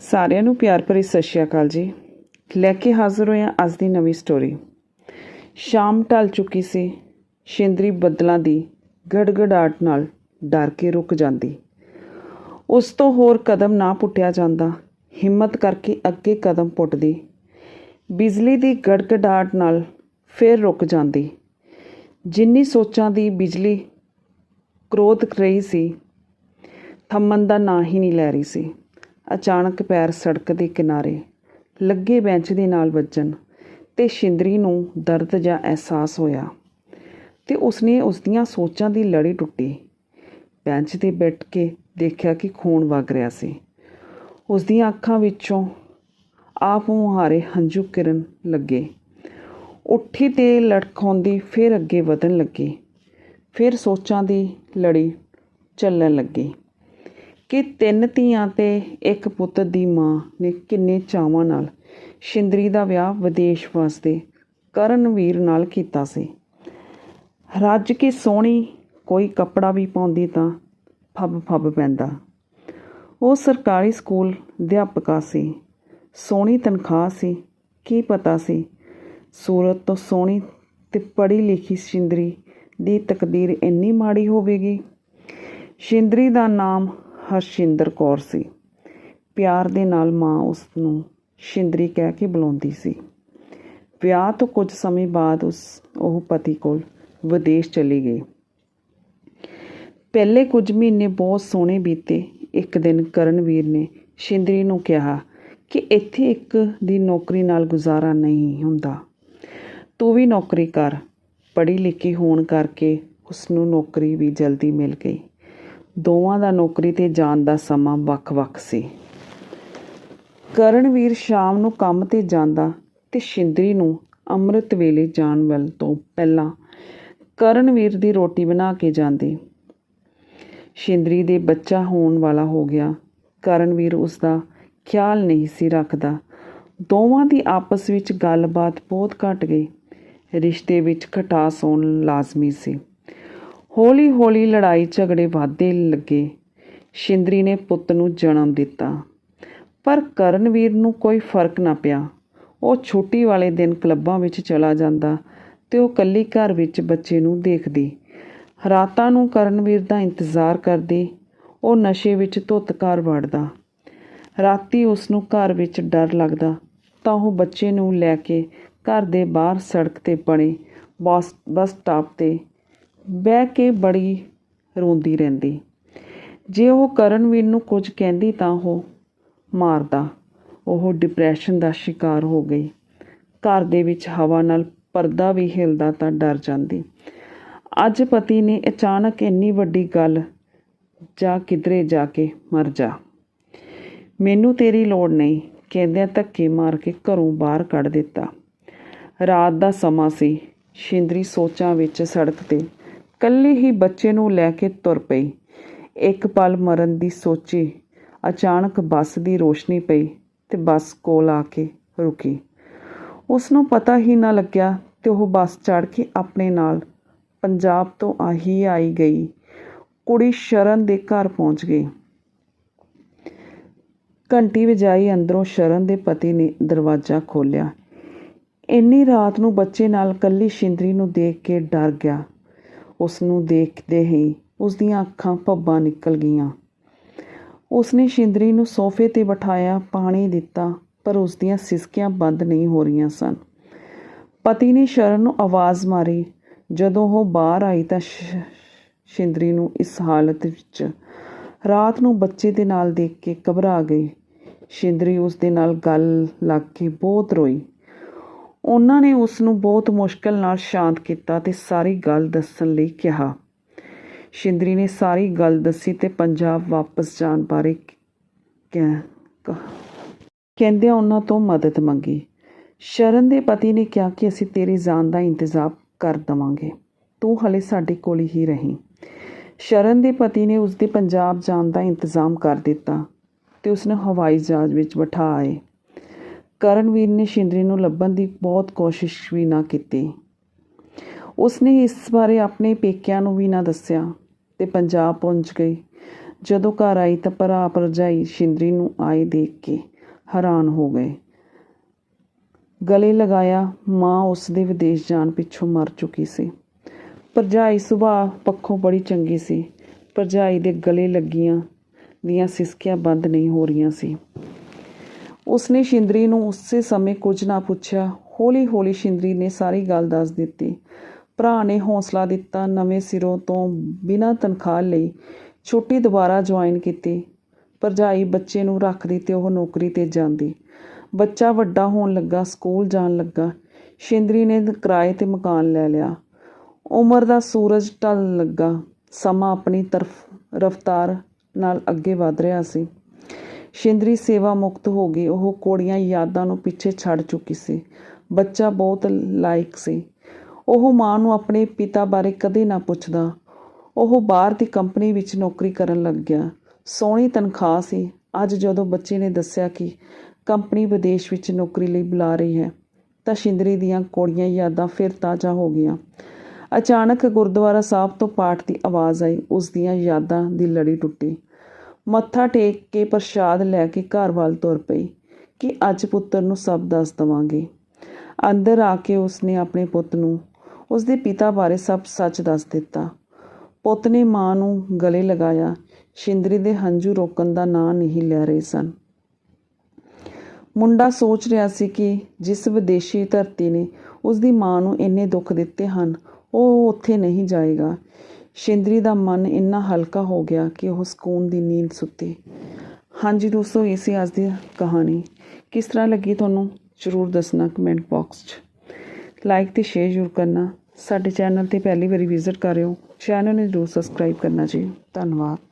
ਸਾਰਿਆਂ ਨੂੰ ਪਿਆਰ ਭਰੀ ਸਤਿ ਸ਼੍ਰੀ ਅਕਾਲ ਜੀ। ਲੈ ਕੇ ਹਾਜ਼ਰ ਹੋਏ ਹਾਂ ਅੱਜ ਦੀ ਨਵੀਂ ਸਟੋਰੀ ਸ਼ਾਮ ਢਲ ਚੁੱਕੀ ਸੀ, ਸ਼ਿੰਦਰੀ ਬੱਦਲਾਂ ਦੀ ਗੜਗੜਾਟ ਨਾਲ ਡਰ ਕੇ ਰੁਕ ਜਾਂਦੀ। ਉਸ ਤੋਂ ਹੋਰ ਕਦਮ ਨਾ ਪੁੱਟਿਆ ਜਾਂਦਾ, ਹਿੰਮਤ ਕਰਕੇ ਅੱਗੇ ਕਦਮ ਪੁੱਟਦੀ। ਬਿਜਲੀ ਦੀ ਗੜਗੜਾਟ ਨਾਲ ਫਿਰ ਰੁਕ ਜਾਂਦੀ। ਜਿੰਨੀ ਸੋਚਾਂ ਦੀ ਬਿਜਲੀ ਕ੍ਰੋਧ ਰਹੀ ਸੀ, ਥੰਮਣ ਦਾ ਨਾਂ ਹੀ ਨਹੀਂ ਲੈ ਰਹੀ ਸੀ। ਅਚਾਨਕ ਪੈਰ ਸੜਕ ਦੇ ਕਿਨਾਰੇ ਲੱਗੇ ਬੈਂਚ ਦੇ ਨਾਲ ਵੱਜਣ ਤੇ ਸ਼ਿੰਦਰੀ ਨੂੰ ਦਰਦ ਜਾਂ ਅਹਿਸਾਸ ਹੋਇਆ ਤੇ ਉਸਨੇ ਉਸ ਦੀਆਂ ਸੋਚਾਂ ਦੀ ਲੜੀ ਟੁੱਟੀ। ਬੈਂਚ ਤੇ ਬੈਠ ਕੇ ਦੇਖਿਆ ਕਿ ਖੂਨ ਵਗ ਰਿਹਾ ਸੀ। ਉਸ ਦੀਆਂ ਅੱਖਾਂ ਵਿੱਚੋਂ ਆਪ ਮੁਹਾਰੇ ਹੰਝੂ ਕਿਰਨ ਲੱਗੇ। ਉੱਠੀ ਤੇ ਲਟਕਾਉਂਦੀ ਫਿਰ ਅੱਗੇ ਵਧਣ ਲੱਗੀ। ਫਿਰ ਸੋਚਾਂ ਦੀ ਲੜੀ ਚੱਲਣ ਲੱਗੀ। ਕਿ ਤਿੰਨ ਧੀਆਂ ਤੇ ਇੱਕ ਪੁੱਤ ਦੀ ਮਾਂ ਨੇ ਕਿੰਨੇ ਚਾਵਾਂ ਨਾਲ ਸ਼ਿੰਦਰੀ ਦਾ ਵਿਆਹ ਵਿਦੇਸ਼ ਵਾਸਤੇ ਕਰਨਵੀਰ ਨਾਲ ਕੀਤਾ ਸੀ। ਰੱਜ ਕੇ ਸੋਹਣੀ ਕੋਈ ਕੱਪੜਾ ਵੀ ਪਾਉਂਦੀ ਤਾਂ ਫੱਬ ਫੱਬ ਪੈਂਦਾ। ਉਹ ਸਰਕਾਰੀ ਸਕੂਲ ਅਧਿਆਪਕਾ ਸੀ। ਸੋਹਣੀ ਤਨਖਾਹ ਸੀ। ਕੀ ਪਤਾ ਸੀ? ਸੂਰਤ ਤੋਂ ਸੋਹਣੀ ਤੇ ਪੜ੍ਹੀ ਲਿਖੀ ਸ਼ਿੰਦਰੀ ਦੀ ਤਕਦੀਰ ਇੰਨੀ ਮਾੜੀ ਹੋਵੇਗੀ। ਸ਼ਿੰਦਰੀ ਦਾ ਨਾਮ ਹਰਸ਼ਿੰਦਰ ਕੌਰ ਸੀ। ਪਿਆਰ ਦੇ ਨਾਲ ਮਾਂ ਉਸ ਨੂੰ ਸ਼ਿੰਦਰੀ ਕਹਿ ਕੇ ਬੁਲਾਉਂਦੀ ਸੀ। ਵਿਆਹ ਤੋਂ ਕੁਝ ਸਮੇਂ ਬਾਅਦ ਉਸ, ਉਹ ਪਤੀ ਕੋਲ ਵਿਦੇਸ਼ ਚਲੀ ਗਈ। ਪਹਿਲੇ ਕੁਝ ਮਹੀਨੇ ਬਹੁਤ ਸੋਹਣੇ ਬੀਤੇ। ਇੱਕ ਦਿਨ ਕਰਨਵੀਰ ਨੇ ਸ਼ਿੰਦਰੀ ਨੂੰ ਕਿਹਾ ਕਿ ਇੱਥੇ ਇੱਕ ਦੀ ਨੌਕਰੀ ਨਾਲ ਗੁਜ਼ਾਰਾ ਨਹੀਂ ਹੁੰਦਾ। ਤੂੰ ਵੀ ਨੌਕਰੀ ਕਰ। ਪੜ੍ਹੀ ਲਿਖੀ ਹੋਣ ਕਰਕੇ ਉਸ ਨੂੰ ਨੌਕਰੀ ਵੀ ਜਲਦੀ ਮਿਲ ਗਈ। ਦੋਵਾਂ ਦਾ ਨੌਕਰੀ ਤੇ ਜਾਣ ਦਾ ਸਮਾਂ ਵੱਖ-ਵੱਖ ਸੀ। ਕਰਨਵੀਰ ਸ਼ਾਮ ਨੂੰ ਕੰਮ ਤੇ ਜਾਂਦਾ ਤੇ ਸ਼ਿੰਦਰੀ ਨੂੰ ਅੰਮ੍ਰਿਤ ਵੇਲੇ ਜਾਣ ਵੱਲ ਤੋਂ ਪਹਿਲਾਂ ਕਰਨਵੀਰ ਦੀ ਰੋਟੀ ਬਣਾ ਕੇ ਜਾਂਦੀ। ਸ਼ਿੰਦਰੀ ਦੇ ਬੱਚਾ ਹੋਣ ਵਾਲਾ ਹੋ ਗਿਆ। ਕਰਨਵੀਰ ਉਸ ਦਾ ਖਿਆਲ ਨਹੀਂ ਸੀ ਰੱਖਦਾ। ਦੋਵਾਂ ਦੀ ਆਪਸ ਵਿੱਚ ਗੱਲਬਾਤ ਬਹੁਤ ਘਟ ਗਈ। ਰਿਸ਼ਤੇ ਵਿੱਚ ਖਟਾਸ ਹੋਣ ਲਾਜ਼ਮੀ ਸੀ। ਹੌਲੀ-ਹੌਲੀ ਲੜਾਈ ਝਗੜੇ ਵਧਦੇ ਲੱਗੇ। ਸ਼ਿੰਦਰੀ ਨੇ ਪੁੱਤ ਨੂੰ ਜਨਮ ਦਿੱਤਾ। ਪਰ ਕਰਨਵੀਰ ਨੂੰ ਕੋਈ ਫ਼ਰਕ ਨਾ ਪਿਆ। ਉਹ ਛੁੱਟੀ ਵਾਲੇ ਦਿਨ ਕਲੱਬਾਂ ਵਿੱਚ ਚਲਾ ਜਾਂਦਾ ਤੇ ਉਹ ਕੱਲੀ ਘਰ ਵਿੱਚ ਬੱਚੇ ਨੂੰ ਦੇਖਦੀ। ਰਾਤਾਂ ਨੂੰ ਕਰਨਵੀਰ ਦਾ ਇੰਤਜ਼ਾਰ ਕਰਦੀ। ਉਹ ਨਸ਼ੇ ਵਿੱਚ ਧੁੱਤ ਘਰ ਵੜਦਾ। ਰਾਤੀ ਉਸ ਨੂੰ ਘਰ ਵਿੱਚ ਡਰ ਲੱਗਦਾ। ਤਾਂ ਉਹ ਬੱਚੇ ਨੂੰ ਲੈ ਕੇ ਘਰ ਦੇ ਬਾਹਰ ਸੜਕ ਤੇ ਬਣੇ ਬੱਸ ਬੱਸ ਸਟਾਪ ਤੇ ਬਹਿ ਕੇ ਬੜੀ ਰੋਂਦੀ ਰਹਿੰਦੀ। ਜੇ ਉਹ ਕਰਨਵੀਰ ਨੂੰ ਕੁਝ ਕਹਿੰਦੀ ਤਾਂ ਉਹ ਮਾਰਦਾ। ਉਹ ਡਿਪਰੈਸ਼ਨ ਦਾ ਸ਼ਿਕਾਰ ਹੋ ਗਈ। ਘਰ ਦੇ ਵਿੱਚ ਹਵਾ ਨਾਲ ਪਰਦਾ ਵੀ ਹਿਲਦਾ ਤਾਂ ਡਰ ਜਾਂਦੀ। ਅੱਜ ਪਤੀ ਨੇ ਅਚਾਨਕ ਇੰਨੀ ਵੱਡੀ ਗੱਲ, ਜਾ ਕਿਧਰੇ ਜਾ ਕੇ ਮਰ ਜਾ। ਮੈਨੂੰ ਤੇਰੀ ਲੋੜ ਨਹੀਂ, ਕਹਿੰਦਿਆਂ ਧੱਕੇ ਮਾਰ ਕੇ ਘਰੋਂ ਬਾਹਰ ਕੱਢ ਦਿੱਤਾ। ਰਾਤ ਦਾ ਸਮਾਂ ਸੀ। ਸ਼ਿੰਦਰੀ ਸੋਚਾਂ ਵਿੱਚ ਸੜਕ ਤੇ ਕੱਲੀ ਹੀ ਬੱਚੇ ਨੂੰ ਲੈ ਕੇ ਤੁਰ ਪਈ। ਇੱਕ ਪਲ ਮਰਨ ਦੀ ਸੋਚੀ, ਅਚਾਨਕ ਬੱਸ ਦੀ ਰੋਸ਼ਨੀ ਪਈ ਤੇ ਬੱਸ ਕੋਲ ਆ ਕੇ ਰੁਕੀ। ਉਸ ਨੂੰ ਪਤਾ ਹੀ ਨਾ ਲੱਗਿਆ ਤੇ ਉਹ ਬੱਸ ਚੜ੍ਹ ਕੇ ਆਪਣੇ ਨਾਲ ਪੰਜਾਬ ਤੋਂ ਆਹੀ ਆਈ ਗਈ। ਕੁੜੀ ਸ਼ਰਨ ਦੇ ਘਰ ਪਹੁੰਚ ਗਈ। ਘੰਟੀ ਵਜਾਈ ਅੰਦਰੋਂ ਸ਼ਰਨ ਦੇ ਪਤੀ ਨੇ ਦਰਵਾਜ਼ਾ ਖੋਲ੍ਹਿਆ। ਇੰਨੀ ਰਾਤ ਨੂੰ ਬੱਚੇ ਨਾਲ ਕੱਲੀ ਸ਼ਿੰਦਰੀ ਨੂੰ ਦੇਖ ਕੇ ਡਰ ਗਿਆ। ਉਸ ਨੂੰ ਦੇਖਦੇ ਹੀ ਉਸ ਦੀਆਂ ਅੱਖਾਂ ਭੱਬਾਂ ਨਿਕਲ ਗਈਆਂ। ਉਸਨੇ ਸ਼ਿੰਦਰੀ ਨੂੰ ਸੋਫੇ ਤੇ ਬਿਠਾਇਆ ਪਾਣੀ ਦਿੱਤਾ, ਪਰ ਉਸ ਦੀਆਂ ਸਿਸਕੀਆਂ ਬੰਦ ਨਹੀਂ ਹੋ ਰਹੀਆਂ ਸਨ। ਪਤੀ ਨੇ ਸ਼ਰਨ ਨੂੰ ਆਵਾਜ਼ ਮਾਰੀ। ਜਦੋਂ ਉਹ ਬਾਹਰ ਆਈ ਤਾਂ ਸ਼ਿੰਦਰੀ ਨੂੰ ਇਸ ਹਾਲਤ ਵਿੱਚ ਰਾਤ ਨੂੰ ਬੱਚੇ ਦੇ ਨਾਲ ਦੇਖ ਕੇ ਘਬਰਾ ਗਈ। ਸ਼ਿੰਦਰੀ ਉਸ ਦੇ ਨਾਲ ਗੱਲ ਲੱਗ ਕੇ ਬਹੁਤ ਰੋਈ। ਉਹਨਾਂ ਨੇ ਉਸ ਨੂੰ ਬਹੁਤ ਮੁਸ਼ਕਲ ਨਾਲ ਸ਼ਾਂਤ ਕੀਤਾ ਤੇ ਸਾਰੀ ਗੱਲ ਦੱਸਣ ਲਈ ਕਿਹਾ। ਸ਼ਿੰਦਰੀ ਨੇ ਸਾਰੀ ਗੱਲ ਦੱਸੀ ਤੇ ਪੰਜਾਬ ਵਾਪਸ ਜਾਣ ਬਾਰੇ ਕਹਿ- ਕਹਿੰਦਿਆਂ ਉਹਨਾਂ ਤੋਂ ਮਦਦ ਮੰਗੀ। ਸ਼ਰਨ ਦੇ ਪਤੀ ਨੇ ਕਿਹਾ ਕਿ ਅਸੀਂ ਤੇਰੀ ਜਾਨ ਦਾ ਇੰਤਜ਼ਾਮ ਕਰ ਦਵਾਂਗੇ। ਤੂੰ ਹਲੇ ਸਾਡੇ ਕੋਲ ਹੀ ਰਹੀਂ। ਸ਼ਰਨ ਦੇ ਪਤੀ ਨੇ ਉਸ ਦੇ ਪੰਜਾਬ ਜਾਣ ਦਾ ਇੰਤਜ਼ਾਮ ਕਰ ਦਿੱਤਾ ਤੇ ਉਸਨੂੰ ਹਵਾਈ ਜਹਾਜ਼ ਵਿੱਚ ਬਿਠਾ ਆਏ। ਕਰਨਵੀਰ ਨੇ ਸ਼ਿੰਦਰੀ ਨੂੰ ਲੱਭਣ ਦੀ ਬਹੁਤ ਕੋਸ਼ਿਸ਼ ਵੀ ਨਾ ਕੀਤੀ। ਉਸਨੇ ਇਸ ਬਾਰੇ ਆਪਣੇ ਪੇਕਿਆਂ ਨੂੰ ਵੀ ਨਾ ਦੱਸਿਆ ਤੇ ਪੰਜਾਬ ਪਹੁੰਚ ਗਈ। ਜਦੋਂ ਘਰ ਆਈ ਤਾਂ ਭਰਾ ਭਰਜਾਈ ਸ਼ਿੰਦਰੀ ਨੂੰ ਆਏ ਦੇਖ ਕੇ ਹੈਰਾਨ ਹੋ ਗਏ। ਗਲੇ ਲਗਾਇਆ, ਮਾਂ ਉਸ ਦੇ ਵਿਦੇਸ਼ ਜਾਣ ਪਿੱਛੋਂ ਮਰ ਚੁੱਕੀ ਸੀ। ਭਰਜਾਈ ਸੁਭਾਅ ਪੱਖੋਂ ਬੜੀ ਚੰਗੀ ਸੀ। ਭਰਜਾਈ ਦੇ ਗਲੇ ਲੱਗੀਆਂ ਦੀਆਂ ਸਿਸਕੀਆਂ ਬੰਦ ਨਹੀਂ ਹੋ ਰਹੀਆਂ ਸੀ। ਉਸਨੇ ਸ਼ਿੰਦਰੀ ਨੂੰ ਉਸੇ ਸਮੇਂ ਕੁਝ ਨਾ ਪੁੱਛਿਆ। ਹੌਲੀ ਹੌਲੀ ਸ਼ਿੰਦਰੀ ਨੇ ਸਾਰੀ ਗੱਲ ਦੱਸ ਦਿੱਤੀ। ਭਰਾ ਨੇ ਹੌਸਲਾ ਦਿੱਤਾ ਨਵੇਂ ਸਿਰੋਂ ਤੋਂ ਬਿਨਾਂ ਤਨਖਾਹ ਲਈ। ਛੁੱਟੀ ਦੁਬਾਰਾ ਜੁਆਇਨ ਕੀਤੀ। ਭਰਜਾਈ ਬੱਚੇ ਨੂੰ ਰੱਖਦੀ ਤੇ ਉਹ ਨੌਕਰੀ ਤੇ ਜਾਂਦੀ। ਬੱਚਾ ਵੱਡਾ ਹੋਣ ਲੱਗਾ, ਸਕੂਲ ਜਾਣ ਲੱਗਾ। ਸ਼ਿੰਦਰੀ ਨੇ ਕਿਰਾਏ ਤੇ ਮਕਾਨ ਲੈ ਲਿਆ। ਉਮਰ ਦਾ ਸੂਰਜ ਢਲ ਲੱਗਾ। ਸਮਾਂ ਆਪਣੀ ਤਰਫ ਰਫ਼ਤਾਰ ਨਾਲ ਅੱਗੇ ਵਧ ਰਿਹਾ ਸੀ। ਸ਼ਿੰਦਰੀ ਸੇਵਾ ਮੁਕਤ ਹੋ ਗਈ। ਉਹ ਕੋੜੀਆਂ ਯਾਦਾਂ ਨੂੰ ਪਿੱਛੇ ਛੱਡ ਚੁੱਕੀ ਸੀ। ਬੱਚਾ ਬਹੁਤ ਲਾਇਕ ਸੀ। ਉਹ ਮਾਂ ਨੂੰ ਆਪਣੇ ਪਿਤਾ ਬਾਰੇ ਕਦੇ ਨਾ ਪੁੱਛਦਾ। ਉਹ ਬਾਹਰ ਦੀ ਕੰਪਨੀ ਵਿੱਚ ਨੌਕਰੀ ਕਰਨ ਲੱਗ ਗਿਆ। ਸੋਹਣੀ ਤਨਖਾਹ ਸੀ। ਅੱਜ ਜਦੋਂ ਬੱਚੇ ਨੇ ਦੱਸਿਆ ਕਿ ਕੰਪਨੀ ਵਿਦੇਸ਼ ਵਿੱਚ ਨੌਕਰੀ ਲਈ ਬੁਲਾ ਰਹੀ ਹੈ, ਤਾਂ ਸ਼ਿੰਦਰੀ ਦੀਆਂ ਕੋੜੀਆਂ ਯਾਦਾਂ ਫਿਰ ਤਾਜ਼ਾ ਹੋ ਗਈਆਂ। ਅਚਾਨਕ ਗੁਰਦੁਆਰਾ ਸਾਹਿਬ ਤੋਂ ਪਾਠ ਦੀ ਆਵਾਜ਼ ਆਈ। ਉਸ ਦੀਆਂ ਯਾਦਾਂ ਦੀ ਲੜੀ ਟੁੱਟੀ। ਮੱਥਾ ਟੇਕ ਕੇ ਪ੍ਰਸ਼ਾਦ ਲੈ ਕੇ ਘਰ ਵੱਲ ਤੁਰ ਪਈ ਕਿ ਅੱਜ ਪੁੱਤਰ ਨੂੰ ਸਭ ਦੱਸ ਦਵਾਂਗੀ। ਅੰਦਰ ਆ ਕੇ ਉਸਨੇ ਆਪਣੇ ਪੁੱਤ ਨੂੰ, ਉਸਦੇ ਪਿਤਾ ਬਾਰੇ ਸਭ ਸੱਚ ਦੱਸ ਦਿੱਤਾ। ਪੁੱਤ ਨੇ ਮਾਂ ਨੂੰ ਗਲੇ ਲਗਾਇਆ, ਸ਼ਿੰਦਰੀ ਦੇ ਹੰਝੂ ਰੋਕਣ ਦਾ ਨਾਂ ਨਹੀਂ ਲੈ ਰਹੇ ਸਨ। ਮੁੰਡਾ ਸੋਚ ਰਿਹਾ ਸੀ ਕਿ ਜਿਸ ਵਿਦੇਸ਼ੀ ਧਰਤੀ ਨੇ ਉਸ ਦੀ ਮਾਂ ਨੂੰ ਇੰਨੇ ਦੁੱਖ ਦਿੱਤੇ ਹਨ, ਉਹ ਉੱਥੇ ਨਹੀਂ ਜਾਏਗਾ। ਸ਼ਿੰਦਰੀ ਦਾ ਮਨ ਇੰਨਾ ਹਲਕਾ ਹੋ ਗਿਆ ਕਿ ਉਹ ਸਕੂਨ ਦੀ ਨੀਂਦ ਸੁੱਤੀ। ਹਾਂਜੀ ਦੋਸਤੋ, ਇਹ ਸੀ ਅੱਜ ਦੀ ਕਹਾਣੀ। ਕਿਸ ਤਰ੍ਹਾਂ ਲੱਗੀ ਤੁਹਾਨੂੰ? ਜ਼ਰੂਰ ਦੱਸਣਾ ਕਮੈਂਟ ਬਾਕਸ 'ਚ। ਲਾਈਕ ਤੇ ਸ਼ੇਅਰ ਜ਼ਰੂਰ ਕਰਨਾ। ਸਾਡੇ ਚੈਨਲ ਤੇ ਪਹਿਲੀ ਵਾਰੀ ਵਿਜ਼ਿਟ ਕਰ ਰਹੇ ਹੋ ਚੈਨਲ ਨੂੰ ਜ਼ਰੂਰ ਸਬਸਕ੍ਰਾਈਬ ਕਰਨਾ ਜੀ। ਧੰਨਵਾਦ।